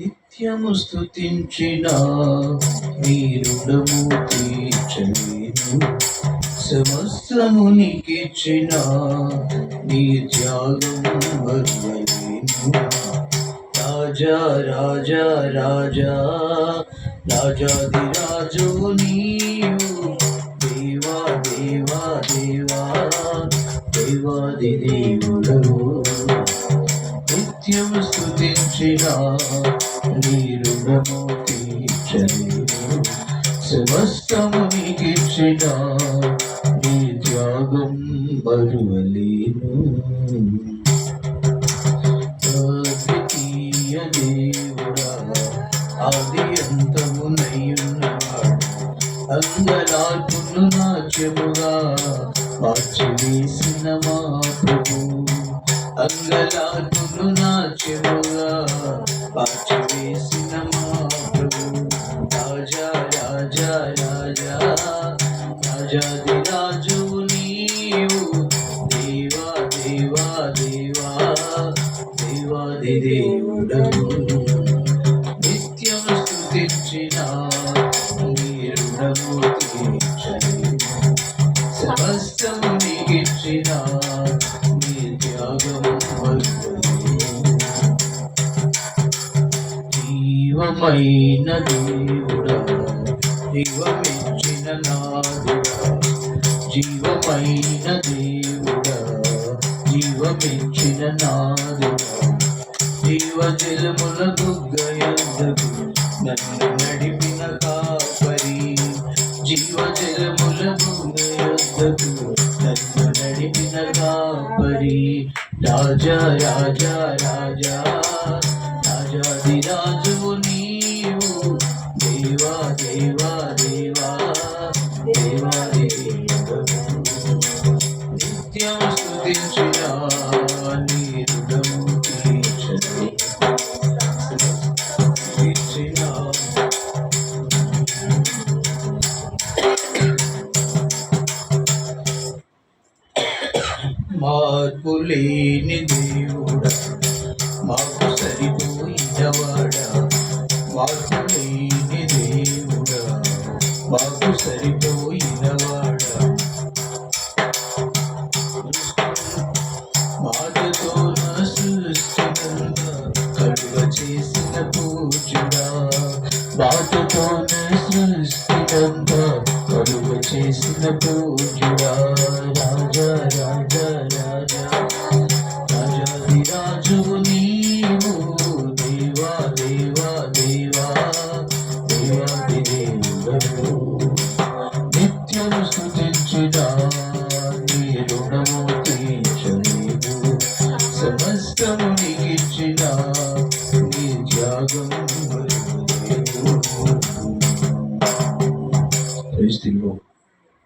నిత్యము స్థుతించిన నీ రుణము తీర్చలేను. సమస్తము నీకిచ్చిన నీ త్యాగము మరువలేను. రాజా రాజా రాజా రాజాది రాజు నీవు. దేవా దేవా దేవా దేవాది దేవుడవు. నిత్యము స్థుతించిన నీ రుణము తీర్చలేను సమస్తము నీకిచ్చిన నీ త్యాగం మరువలేను. అద్వితీయ దేవుడా ఆది అంతమునయ్యున్నాడు అంగలార్పును నాట్యముగా మార్చివేసిన మా ప్రభు అంగలార్పును నాట్యముగా మార్చివేసిన మా ప్రభు రాజా రాజా రాజా రాజాది రాజు నీవు. దేవా దేవా దేవా దేవాది దేవుడవు. నిత్యం స్థుతించిన నీ రుణము తీర్చలేను సమస్తము నీకిచ్చిన జీవమైన దేవుడా జీవమిచ్చిన నాదుడా జీవమైన దేవుడా జీవమిచ్చిన నాదుడా. జీవజలముల బుగ్గయందకు నన్ను నడిపిన కాపరి. జీవజలముల బుగ్గయందకు నన్ను నడిపిన కాపరి. రాజా రాజా రాజా రాజాది రాజుని నిత్యం స్తుతించిన నీ దేవుడా మాకు సరిపోయినవాడా? మార్పులేని దేవుడా మాకు సరిపోయి కలుగ చేసిన పూజుడా మాటతో సృష్టినంతా కలుగ చేసిన పూజుడా రాజా రాజా రాజా. Praise Lord.